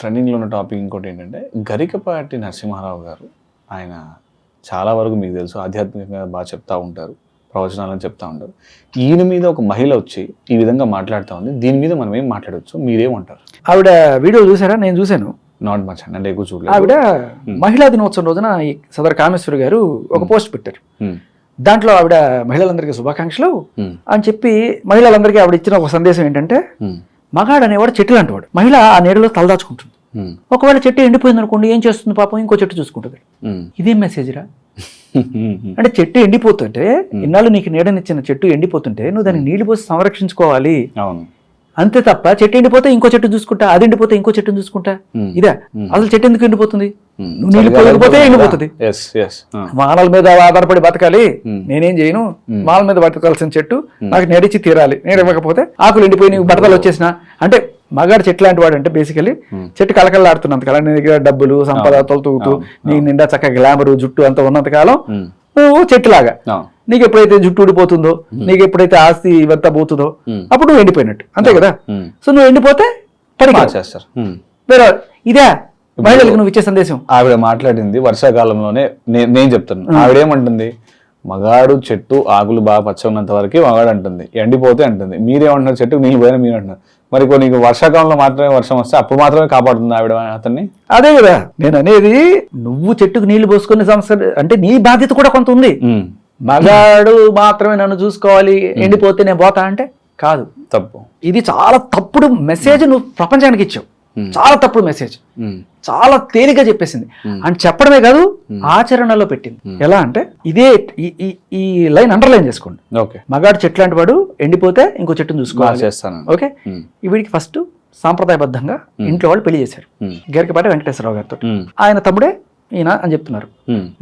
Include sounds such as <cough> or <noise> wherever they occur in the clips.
ట్రెండింగ్లో ఉన్న టాపిక్ ఇంకోటి ఏంటంటే గరికపాటి నరసింహారావు గారు ఆయన చాలా వరకు మీకు తెలుసు ఆధ్యాత్మికంగా బాగా చెప్తా ఉంటారు ప్రవచనాలను చెప్తా ఉంటారు. ఈయన మీద ఒక మహిళ వచ్చి ఈ విధంగా మాట్లాడుతూ ఉంది దీని మీద మనం ఏం మాట్లాడవచ్చు మీరేమంటారు? ఆవిడ వీడియో చూసారా? నేను చూశాను. నాట్ మచ్ అండి అంటే ఎక్కువ చూడలేదు. ఆవిడ మహిళా దినోత్సవం రోజున ఈ సదర్ కామేశ్వరి గారు ఒక పోస్ట్ పెట్టారు. ఉమ్, దాంట్లో ఆవిడ మహిళలందరికీ శుభాకాంక్షలు అని చెప్పి మహిళలందరికీ ఆవిడ ఇచ్చిన ఒక సందేశం ఏంటంటే మగాడు అనేవాడు చెట్టు లాంటివాడు మహిళ ఆ నీడలో తలదాచుకుంటుంది ఒకవేళ చెట్టు ఎండిపోయింది అనుకోండి ఏం చేస్తుంది పాపం? ఇంకో చెట్టు చూసుకుంటుంది. ఇదేం మెసేజ్ రా? <laughs> అంటే చెట్టు ఎండిపోతుంటే ఇన్నాళ్ళు నీకు నీడనిచ్చిన చెట్టు ఎండిపోతుంటే నువ్వు దానికి నీళ్ళు పోసి సంరక్షించుకోవాలి. అవును. అంతే తప్ప చెట్టు ఎండిపోతే ఇంకో చెట్టు చూసుకుంటా అది ఎండిపోతే ఇంకో చెట్టుని చూసుకుంటా. ఇదే. అసలు చెట్టు ఎందుకు ఎండిపోతుంది? పోయకపోతే కదా? ఎండిపోతుంది. మానవుల మీద ఆధారపడి బతకాలి. నేనేం చేయను? ఉమ్. మాల మీద బతకాల్సిన చెట్టు నాకు నేడిచ్చి తీరాలి. నేను ఇవ్వకపోతే ఆకులు ఎండిపోయి నీకు బట్టలు వచ్చేసిన? అంటే మగాడు చెట్టు లాంటి వాడు అంటే బేసికలీ. చెట్టు కలకలాడుతున్నంత కాలం. నీ దగ్గర డబ్బులు సంపద. తొలుతూగుతూ. నీ నిండా చక్కగా గ్లామర్ జుట్టు అంత ఉన్నంత కాలం నువ్వు చెట్టులాగా. నీకు ఎప్పుడైతే జుట్టు ఊడిపోతుందో నీకు ఎప్పుడైతే ఆస్తి ఇవంతా పోతుందో. అప్పుడు నువ్వు ఎండిపోయినట్టు. అంతే కదా. సో నువ్వు ఎండిపోతే పనికి మార్చేస్తారు. ఉమ్. వేరే ఇదే మహిళలకు నువ్వు ఇచ్చే సందేశం. ఆవిడ మాట్లాడింది వర్షాకాలంలోనే నేను చెప్తాను ఆవిడేమంటుంది మగాడు చెట్టు ఆకులు బాగా పచ్చ ఉన్నంత వరకు మగాడు అంటుంది. ఎండిపోతే అంటుంది. మీరేమంటున్నారు చెట్టుకు నీళ్ళు పోయినా మీరు అంటున్నారు. మరి కొన్ని వర్షాకాలంలో మాత్రమే వర్షం వస్తే అప్పుడు మాత్రమే కాపాడుతుంది ఆవిడ అతన్ని? అదే కదా. నేను అనేది నువ్వు చెట్టుకు నీళ్ళు పోసుకునే సంస్థ అంటే నీ బాధ్యత కూడా కొంత ఉంది. మగాడు మాత్రమే నన్ను చూసుకోవాలి ఎండిపోతే నేను పోతా అంటే కాదు. తప్పు. ఇది చాలా తప్పుడు మెసేజ్ నువ్వు ప్రపంచానికి ఇచ్చావు. చాలా తప్పుడు మెసేజ్ చాలా తేలిగ్గా చెప్పేసింది. అని చెప్పడమే కాదు ఆచరణలో పెట్టింది. ఎలా అంటే ఇదే ఈ- లైన్ అండర్లైన్ చేసుకోండి. ఓకే. మగాడు చెట్లు లాంటి వాడు ఎండిపోతే ఇంకో చెట్టును చూసుకోవాలి. చేస్తాను ఓకే? వీడికి ఫస్ట్ సాంప్రదాయబద్ధంగా ఇంట్లో వాళ్ళు పెళ్ళి చేశారు. గరికపాటి వెంకటేశ్వరరావు గారితో. ఆయన తమ్ముడే ఈయన అని చెప్తున్నారు.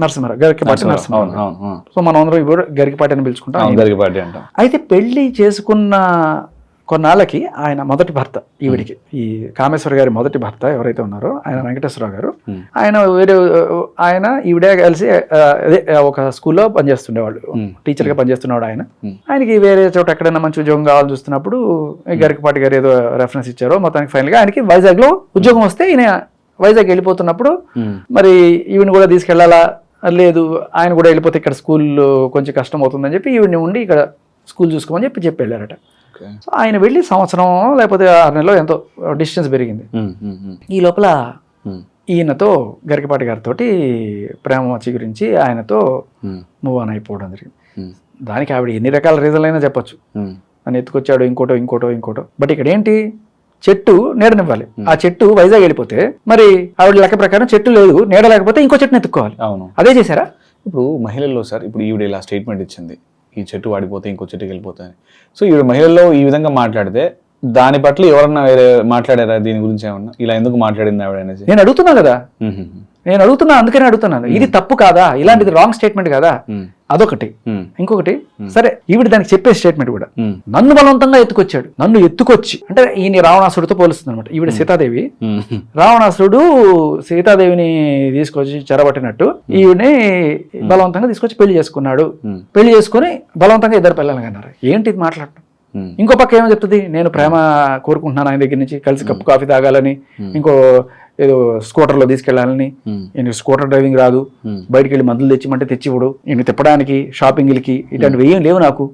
నరసింహారావు గరికపాటి నరసింహారావు. సో మనం అందరం ఇప్పుడు గరికపాటి అని పిలుచుకుంటాం. గరికపాటి అంటాం. అయితే పెళ్ళి చేసుకున్న కొన్నాళ్ళకి ఆయన మొదటి భర్త ఈవిడికి. ఈ కామేశ్వర గారి మొదటి భర్త ఎవరైతే ఉన్నారో ఆయన వెంకటేశ్వరరావు గారు. ఆయన వేరే ఆయన ఈవిడే కలిసి అదే ఒక స్కూల్లో పనిచేస్తుండేవాళ్ళు. టీచర్గా పనిచేస్తున్నాడు ఆయన. ఆయనకి వేరే చోట ఎక్కడైనా మంచి ఉద్యోగం కావాలని చూస్తున్నప్పుడు గరికపాటి గారు ఏదో రెఫరెన్స్ ఇచ్చారో మొత్తానికి ఫైనల్గా ఆయనకి వైజాగ్లో ఉద్యోగం వస్తే ఈయన వైజాగ్ వెళ్ళిపోతున్నప్పుడు మరి ఈవిని కూడా తీసుకెళ్ళాలా లేదు ఆయన కూడా వెళ్ళిపోతే ఇక్కడ స్కూల్ కొంచెం కష్టం అవుతుందని చెప్పి ఈవిని ఉండి ఇక్కడ స్కూల్ చూసుకోమని చెప్పి చెప్పి వెళ్ళారట సో ఆయన వెళ్ళి సంవత్సరం లేకపోతే ఆరు నెలలో ఎంతో డిస్టెన్స్ పెరిగింది. ఈ లోపల ఈయనతో గరికపాటి గారితో ప్రేమ చిగురించి ఆయనతో మూవ్ ఆన్ అయిపోవడం జరిగింది. దానికి ఆవిడ ఎన్ని రకాల రీజన్లు అయినా చెప్పొచ్చు. అని ఎత్తుకొచ్చాడు ఇంకోటో ఇంకోటో ఇంకోటో. బట్ ఇక్కడ ఏంటి? చెట్టు నీడనివ్వాలి. ఆ చెట్టు వైజాగ్ వెళ్ళిపోతే మరి ఆవిడ లెక్క ప్రకారం చెట్టు లేదు నీడ లేకపోతే ఇంకో చెట్టుని ఎత్తుక్కోవాలి. అవును. అదే చేశారా? ఇప్పుడు మహిళల్లో సార్ ఇప్పుడు ఈవిడ ఇలా స్టేట్మెంట్ ఇచ్చింది. ఈ చెట్టు వాడిపోతే ఇంకో చెట్టుకి వెళ్ళిపోతాయని సో ఈవిడ మహిళల్లో ఈ విధంగా మాట్లాడితే దాని పట్ల ఎవరన్నా వేరే మాట్లాడారా? దీని గురించి ఏమన్నా? ఇలా ఎందుకు మాట్లాడింది ఆవిడ అనేసి? నేను అడుగుతున్నా కదా. నేను అడుగుతున్నా అందుకనే అడుగుతున్నాను ఇది తప్పు కాదా? ఇలాంటిది రాంగ్ స్టేట్మెంట్ కాదా? అదొకటి. ఇంకొకటి సరే ఈవిడ దానికి చెప్పే స్టేట్మెంట్ కూడా. నన్ను బలవంతంగా ఎత్తుకొచ్చాడు. నన్ను ఎత్తుకొచ్చి. అంటే ఈయన రావణాసుడితో పోలుస్తుంది అనమాట ఈవిడ సీతాదేవి. రావణాసురుడు సీతాదేవిని తీసుకొచ్చి చెరబట్టినట్టు ఈవిని బలవంతంగా తీసుకొచ్చి పెళ్ళి చేసుకున్నాడు. పెళ్ళి చేసుకొని బలవంతంగా ఇద్దరు పిల్లలు అన్నారు ఏంటి ఇది మాట్లాడటం? ఇంకో పక్క ఏమో చెప్తుంది? నేను ప్రేమ కోరుకుంటున్నాను ఆయన దగ్గర నుంచి కలిసి కప్పు కాఫీ తాగాలని ఇంకో ఏదో స్కూటర్లో తీసుకెళ్ళాలని. నేను స్కూటర్ డ్రైవింగ్ రాదు. బయటికి వెళ్ళి మందులు తెచ్చిమంటే తెచ్చివ్వడు. నేను తిప్పడానికి షాపింగ్లకి ఇట్లాంటివి ఏం లేవు నాకు.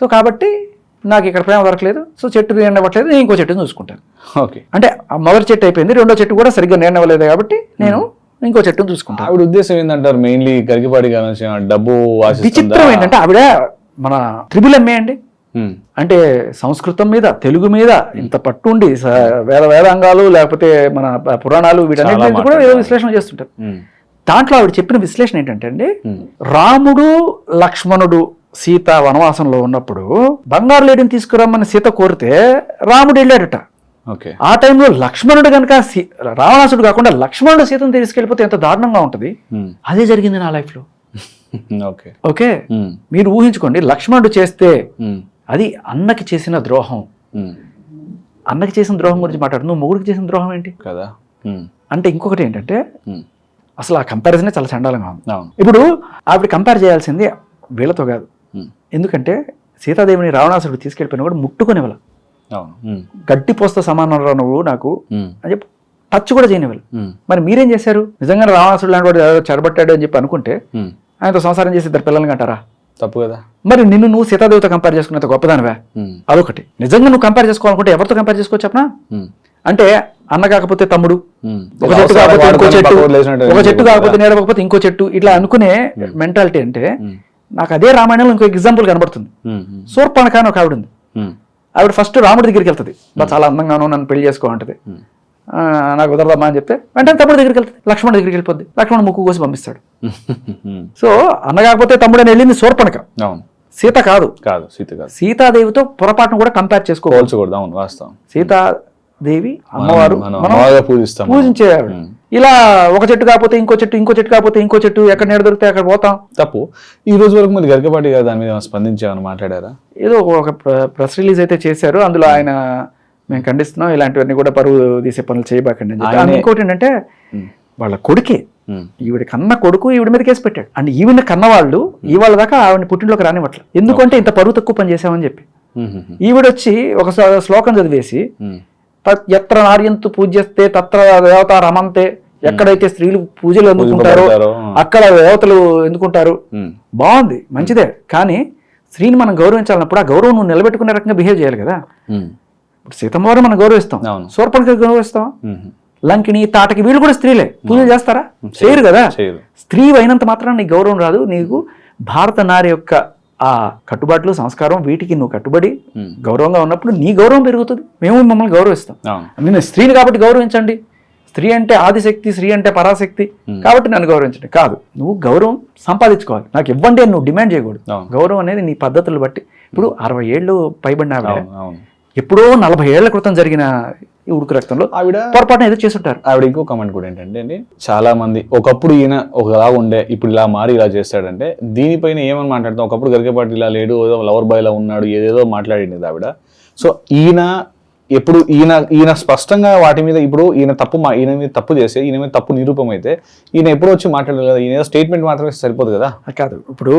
సో కాబట్టి నాకు ఇక్కడ ప్రేమ దొరకలేదు. సో చెట్టు నీడనివ్వట్లేదు నేను ఇంకో చెట్టుని చూసుకుంటాను. ఓకే. అంటే ఆ మొదటి చెట్టు అయిపోయింది. రెండో చెట్టు కూడా సరిగ్గా నీడనివ్వలేదు కాబట్టి నేను ఇంకో చెట్టును చూసుకుంటాను. ఆవిడ ఉద్దేశం ఏంటంటారు మెయిన్లీ గరికపాటి గారు డబ్బు విచిత్రం ఏంటంటే ఆవిడ మన త్రిబుల్ ఎంఏ అండి. అంటే సంస్కృతం మీద తెలుగు మీద ఇంత పట్టుండి వేద వేదాంగాలు లేకపోతే మన పురాణాలు వీటన్నిటి కూడా ఏదో. విశ్లేషణ చేస్తుంటారు. ఉమ్, దాంట్లో ఆవిడ చెప్పిన విశ్లేషణ ఏంటంటే అండి ఉమ్, రాముడు లక్ష్మణుడు సీత వనవాసంలో ఉన్నప్పుడు బంగారు లేడిని తీసుకురమ్మని సీత కోరితే రాముడు వెళ్ళాడట. ఓకే. ఆ టైంలో లక్ష్మణుడు కనుక రావణాసుడు కాకుండా లక్ష్మణుడు సీతను తీసుకెళ్ళిపోతే ఎంత దారుణంగా ఉంటుంది? అదే జరిగింది నా లైఫ్లో. <laughs> ఓకే. ఓకే? మీరు ఊహించుకోండి లక్ష్మణుడు చేస్తే అది అన్నకి చేసిన ద్రోహం. అన్నకి చేసిన ద్రోహం గురించి మాట్లాడు. నువ్వు మొగుడికి చేసిన ద్రోహం ఏంటి? కదా. అంటే ఇంకొకటి ఏంటంటే అసలు ఆ కంపారిజనే చాలా చండాలంగా ఉంది. ఇప్పుడు ఆవిడ కంపేర్ చేయాల్సింది వీళ్ళతో కాదు. ఎందుకంటే సీతాదేవిని రావణాసుడు తీసుకెళ్ళిపోయిన కూడా ముట్టుకునేవాళ్ళ. గడ్డి పోస్త సమానం నువ్వు నాకు అని చెప్పి టచ్ కూడా చేయనివ్వాలి ఉమ్, మరి మీరేం చేశారు? నిజంగా రావణాసుడు లాంటి వాడు ఎవరో చెడబట్టాడు అని చెప్పి అనుకుంటే. ఆయనతో సంసారం చేసి ఇద్దరు పిల్లల్ని అంటారా తప్పు కదా. మరి నిన్ను నువ్వు సీతాదేవితో కంపేర్ చేసుకున్నంత గొప్పదానివా? అదొకటి. నిజంగా నువ్వు కంపేర్ చేసుకోవాలనుకుంటే ఎవరితో కంపేర్ చేసుకోవచ్చు చెప్పనా? అంటే అన్న కాకపోతే తమ్ముడు. ఒక చెట్టు కాకపోతే ఇంకో చెట్టు ఒక చెట్టు కాకపోతే కదా? నీడ కాకపోతే ఇంకో చెట్టు ఇట్లా అనుకునే మెంటాలిటీ అంటే నాకు అదే రామాయణంలో ఇంకో ఎగ్జాంపుల్ కనబడుతుంది. శూర్పణఖ అని ఒక ఆవిడ ఉంది ఆవిడ ఫస్ట్ రాముడి దగ్గరికి వెళ్తుంది. చాలా అందంగాను నన్ను పెళ్ళి చేసుకోమంటది ఉమ్. నాకు కుదరదమ్మా అని చెప్తే వెంటనే తమ్ముడి దగ్గరికి వెళ్తుంది. లక్ష్మణ్ దగ్గరికి వెళ్ళిపోద్ది. లక్ష్మణ్ ముక్కు కోసి పంపిస్తాడు. సో అన్న కాకపోతే తమ్ముడు వెళ్ళింది శూర్పణఖ అవును. సీత కాదు. కాదు సీత కాదు. సీతాదేవితో పొరపాటును కూడా కంపేర్ చేసుకో పోల్చకూడదు అవును వాస్తవం. సీతాదేవి అమ్మవారు మనం పూజిస్తాం. పూజించే ఇలా ఒక చెట్టు కాకపోతే ఇంకో చెట్టు ఇంకో చెట్టు కాకపోతే ఇంకో చెట్టు ఎక్కడ నీడ దొరికితే అక్కడ పోతాం. తప్పు. ఈ రోజు వరకు మరి గరికపాటి గారు దాని మీద స్పందించామని మాట్లాడారా? ఏదో ఒక ప్రెస్ రిలీజ్ అయితే చేశారు. అందులో ఆయన మేము ఖండిస్తున్నాం ఇలాంటివన్నీ కూడా పరువు తీసే పనులు చేయబాకండి అని చెప్పి. ఆయనే- ఇంకోటి ఏంటంటే వాళ్ళ కొడుకే ఈవిడ కన్న కొడుకు ఈవిడ మీద కేసు పెట్టాడు. అండ్ ఈవిడ కన్నవాళ్ళు ఇవాళ దాకా ఆవిడ పుట్టింట్లోకి రానివ్వట్లేదు. ఎందుకంటే ఇంత పరువు తక్కువ పని చేశామని చెప్పి. ఉమ్, ఉమ్, ఈవిడ వచ్చి ఒక శ్లోకం చదివేసి ఎత్ర నార్యంతు పూజ్యస్తే తత్ర దేవత రమంతే ఎక్కడైతే స్త్రీలు పూజలు ఎందుకుంటారో. అక్కడ దేవతలు ఎందుకుంటారు? బాగుంది మంచిదే. కానీ స్త్రీని మనం గౌరవించాలన్నప్పుడు ఆ గౌరవం నువ్వు నిలబెట్టుకునే రకంగా బిహేవ్ చేయాలి కదా. ఇప్పుడు సీతమ్మ వారిని మనం గౌరవిస్తాం. శూర్పణకి గౌరవిస్తాం. లంకిని తాటకి వీళ్ళు కూడా స్త్రీలే. పూజలు చేస్తారా? చేయరు. కదా. స్త్రీ అయినంత మాత్రం నీకు గౌరవం రాదు. నీకు భారత నారి యొక్క ఆ కట్టుబాట్లు సంస్కారం వీటికి నువ్వు కట్టుబడి గౌరవంగా ఉన్నప్పుడు నీ గౌరవం పెరుగుతుంది. మేము మమ్మల్ని గౌరవిస్తాం. నేను స్త్రీని కాబట్టి గౌరవించండి. స్త్రీ అంటే ఆదిశక్తి స్త్రీ అంటే పరాశక్తి. కాబట్టి నన్ను గౌరవించండి. కాదు. నువ్వు గౌరవం సంపాదించుకోవాలి. నాకు ఇవ్వండి అని నువ్వు డిమాండ్ చేయకూడదు. గౌరవం అనేది నీ పద్ధతులు బట్టి. ఇప్పుడు అరవై ఏళ్ళు పైబడిన ఎప్పుడో నలభై ఏళ్ళ క్రితం జరిగిన ఈ ఉడుకు రక్తంలో ఆవిడ పొరపాటున ఏదో చేసుంటారు ఆవిడ ఇంకో కమెంట్ కూడా ఏంటంటే అండి చాలా మంది ఒకప్పుడు ఈయన ఒకలా ఉండే ఇప్పుడు ఇలా మారి ఇలా చేస్తాడంటే దీనిపైన ఏమని మాట్లాడతాం? ఒకప్పుడు గరికపాటి ఇలా లేడు ఏదో లవర్ బాయ్ లా ఉన్నాడు ఏదేదో మాట్లాడింది ఆవిడ. సో ఈయన ఎప్పుడు ఈయన ఈయన స్పష్టంగా వాటి మీద ఇప్పుడు ఈయన తప్పు మా ఈయన మీద తప్పు చేస్తే ఈయన మీద తప్పు నిరూపం అయితే ఈయన ఎప్పుడు వచ్చి మాట్లాడలేదు కదా ఈయన స్టేట్మెంట్ మాత్రమే సరిపోదు కదా? కాదు. ఇప్పుడు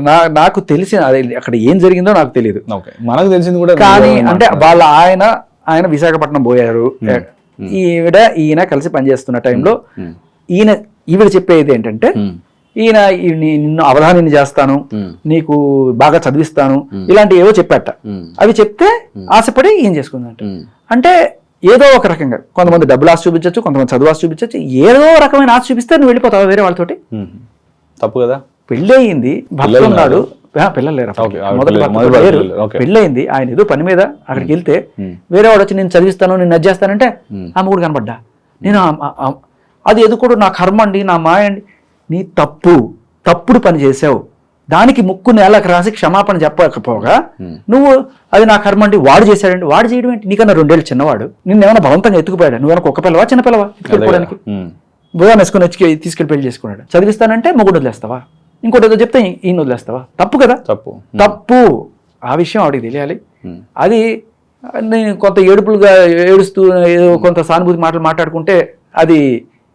నా నాకు తెలిసిన అదే అక్కడ ఏం జరిగిందో నాకు తెలియదు. ఓకే. మనకు తెలిసింది కూడా కానీ అంటే. వాళ్ళ ఆయన ఆయన విశాఖపట్నం పోయారు. ఈవిడ ఈయన కలిసి పనిచేస్తున్న టైంలో ఈయన ఈవిడ చెప్పేది ఏంటంటే ఈయన నిన్ను అవధానిని చేస్తాను నీకు బాగా చదివిస్తాను ఇలాంటి ఏవో చెప్పాట. అవి చెప్తే ఆశపడి ఏం చేసుకుందంట. అంటే ఏదో ఒక రకంగా కొంతమంది డబ్బులు ఆశ చూపించవచ్చు కొంతమంది చదువు ఆశ చూపించవచ్చు ఏదో రకమైన ఆశ చూపిస్తే నువ్వు వెళ్ళిపోతావు వేరే వాళ్ళతోటి. తప్పు కదా? పెళ్ళి అయింది భర్త ఉన్నాడు. పిల్లలు లేరు? కూడా. పెళ్ళయింది ఆయన ఏదో పని మీద అక్కడికి వెళ్తే. వేరే వాడు వచ్చి నేను చదివిస్తాను నేను నచ్చేస్తానంటే ఉమ్. ఆ మూడు కనబడ్డా. నేను అది ఎదుకోడు నా కర్మ అండి నా మాయ అండి. నీ తప్పు తప్పుడు పని చేసావు. దానికి ముక్కు నేలకు రాసి క్షమాపణ చెప్పకపోగా. నువ్వు అది నా కర్మ అండి వాడు చేశాడండి వాడు చేయడం ఏంటి? నీకన్నా రెండేళ్ళు చిన్నవాడు. నిన్ను ఏమైనా బలవంతంగా ఎత్తుకుపోయాడు? నువ్వు కుక్క పిల్లవా చిన్న పిల్లవా. ఎత్తుకుపోవడానికి ఉమ్, భుజాన్ని వేసుకొని వచ్చి తీసుకెళ్ళి పెళ్ళి చేసుకున్నాడు. చదివిస్తానంటే మొగుడు వదిలేస్తావా? ఇంకోటి ఏదో చెప్తే ఈ- ఈయన వదిలేస్తావా? తప్పు కదా. తప్పు. తప్పు. ఆ విషయం ఆవిడకి తెలియాలి. అది నేను కొంత ఏడుపులుగా ఏడుస్తూ ఏదో కొంత సానుభూతి మాటలు మాట్లాడుకుంటే అది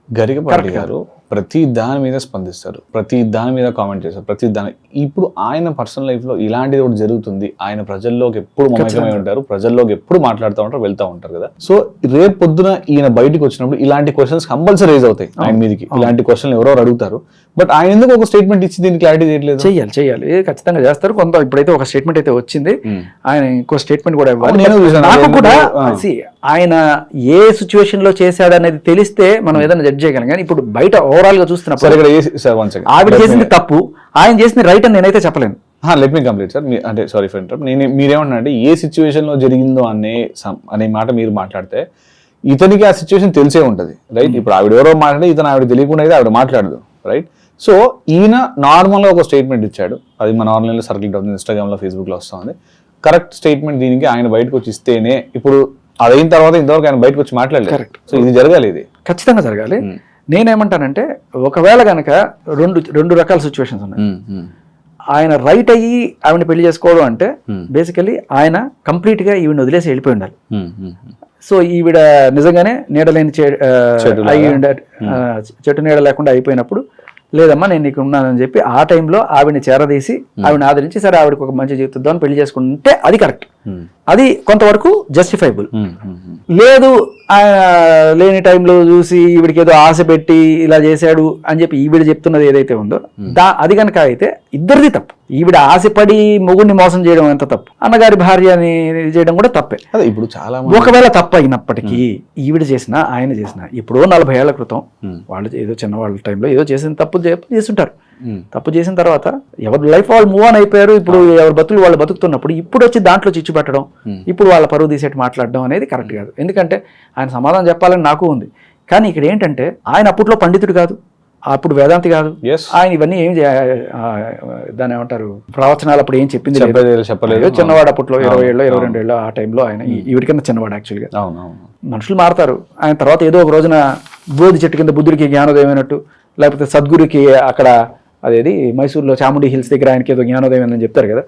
గరికపాటి గారు. ప్రతి దాని మీద స్పందిస్తారు ప్రతి దాని మీద కామెంట్ చేస్తారు ప్రతి దాని ఇప్పుడు ఆయన పర్సనల్ లైఫ్లో ఇలాంటిది ఒకటి జరుగుతుంది ఆయన ప్రజల్లోకి ఎప్పుడు మమేకమై ఉంటారు ప్రజల్లోకి ఎప్పుడు మాట్లాడుతూ ఉంటారు వెళ్తూ ఉంటారు కదా. సో రేపు పొద్దున ఈయన బయటకు వచ్చినప్పుడు ఇలాంటి క్వశ్చన్స్ కంపల్సరీ రేజ్ అవుతాయి ఆయన మీదకి. ఇలాంటి క్వశ్చన్ ఎవరో అడుగుతారు. బట్ ఆయన ఎందుకు ఒక స్టేట్మెంట్ ఇచ్చి దీనికి క్లారిటీ చేయట్లేదు? చెయ్యాలి చెయ్యాలి. ఏ ఖచ్చితంగా చేస్తారు. కొంత ఇప్పుడైతే ఒక స్టేట్మెంట్ అయితే వచ్చింది. ఆయన ఇంకో స్టేట్మెంట్ కూడా ఇవ్వాలి. నేను. నాకు కూడా ఆయన ఏ సిచ్యువేషన్లో చేశాడు అనేది తెలిస్తే మనం ఏదైనా జడ్జ్ చేయగలం. కానీ ఇప్పుడు బయట ఓవరాల్గా చూస్తున్నప్పుడు ఆవిడ చేసింది తప్పు. ఆయన చేసింది రైట్ అని నేనైతే చెప్పలేను. లెట్ మీ కంప్లీట్ సార్ అంటే సారీ ఫర్ ఇంటర్ నేను మీరేమన్నా అంటే ఏ సిచ్యువేషన్లో జరిగిందో అనే అనే మాట మీరు మాట్లాడితే ఇతనికి ఆ సిచ్యువేషన్ తెలిసే ఉంటది. రైట్ ఇప్పుడు ఆవిడ ఎవరో మాట్లాడి ఇతను ఆవిడ తెలియకుండా అయితే ఆవిడ మాట్లాడదు. రైట్ సో ఈయన నార్మల్గా ఒక స్టేట్మెంట్ ఇచ్చాడు. అది మన ఆన్లైన్లో సర్కిల్ అవుతుంది ఇన్స్టాగ్రామ్లో ఫేస్బుక్లో వస్తుంది. కరెక్ట్ స్టేట్మెంట్ దీనికి ఆయన బయటకు వచ్చి ఇస్తేనే ఇప్పుడు అదైన తర్వాత ఇంతవరకు ఆయన బయటకు వచ్చి మాట్లాడలేదు. సో ఇది జరగాలి ఇది. ఖచ్చితంగా జరగాలి. నేనేమంటానంటే ఒకవేళ గనక రెండు రెండు రకాల సిచ్యువేషన్స్ ఉన్నాయి. ఆయన రైట్ అయ్యి ఆవిడ పెళ్ళి చేసుకోవడం అంటే. బేసికలీ ఆయన కంప్లీట్గా ఈవిడ వదిలేసి వెళ్ళిపోయి ఉండాలి. సో ఈవిడ నిజంగానే నీడలేని చెట్టు నీడ లేకుండా అయిపోయినప్పుడు లేదమ్మా నేను నీకు ఉన్నానని చెప్పి ఆ టైంలో ఆవిడని చేరదీసి ఆవిడని ఆదరించి సరే ఆవిడకి ఒక మంచి జీవితం పెళ్ళి చేసుకుంటే అది కరెక్ట్. అది కొంతవరకు జస్టిఫైబుల్. లేదు ఆయన లేని టైంలో చూసి ఈవిడికి ఏదో ఆశ పెట్టి ఇలా చేశాడు అని చెప్పి ఈవిడ చెప్తున్నది ఏదైతే ఉందో దా అది కనుక అయితే ఇద్దరిది తప్పు. ఈవిడ ఆశపడి మొగుడిని మోసం చేయడం ఎంత తప్పు? అన్నగారి భార్యని ఇది చేయడం కూడా తప్పే. ఇప్పుడు చాలా ఒకవేళ తప్పు అయినప్పటికీ ఈవిడ చేసినా ఆయన చేసినా ఎప్పుడో నలభై ఏళ్ళ క్రితం వాళ్ళు ఏదో చిన్నవాళ్ళ టైంలో ఏదో చేసిన తప్పు చేస్తుంటారు. తప్పు చేసిన తర్వాత ఎవరి లైఫ్ వాళ్ళు మూవ్ ఆన్ అయిపోయారు ఇప్పుడు ఎవరి బతుకులు వాళ్ళు బతుకుతున్నప్పుడు ఇప్పుడు వచ్చి దాంట్లో చిచ్చు పెట్టడం Hmm. ఇప్పుడు వాళ్ళ పరువు తీసేట్టు మాట్లాడడం అనేది కరెక్ట్ కాదు. ఎందుకంటే ఆయన సమాధానం చెప్పాలని నాకు ఉంది. కానీ ఇక్కడ ఏంటంటే ఆయన అప్పట్లో పండితుడు కాదు అప్పుడు వేదాంతి కాదు. ఆయన ఇవన్నీ ఏం దాన్ని ఏమంటారు ప్రవచనాలు అప్పుడు ఏం చెప్పింది లేదు. చెప్పలేదు చిన్నవాడు అప్పట్లో ఇరవై ఏళ్ళు ఇరవై. రెండు ఏళ్ళు ఆ టైంలో ఆయన ఈవిడికన్నా చిన్నవాడు యాక్చువల్గా మనుషులు మారతారు. ఆయన తర్వాత ఏదో ఒక రోజున బోధి చెట్టు కింద బుద్ధుడికి జ్ఞానోదయం అయినట్టు లేకపోతే సద్గురుకి అక్కడ అదేది? మైసూర్లో చాముండి హిల్స్ దగ్గర ఆయనకి ఏదో జ్ఞానోదయం అని చెప్తారు కదా.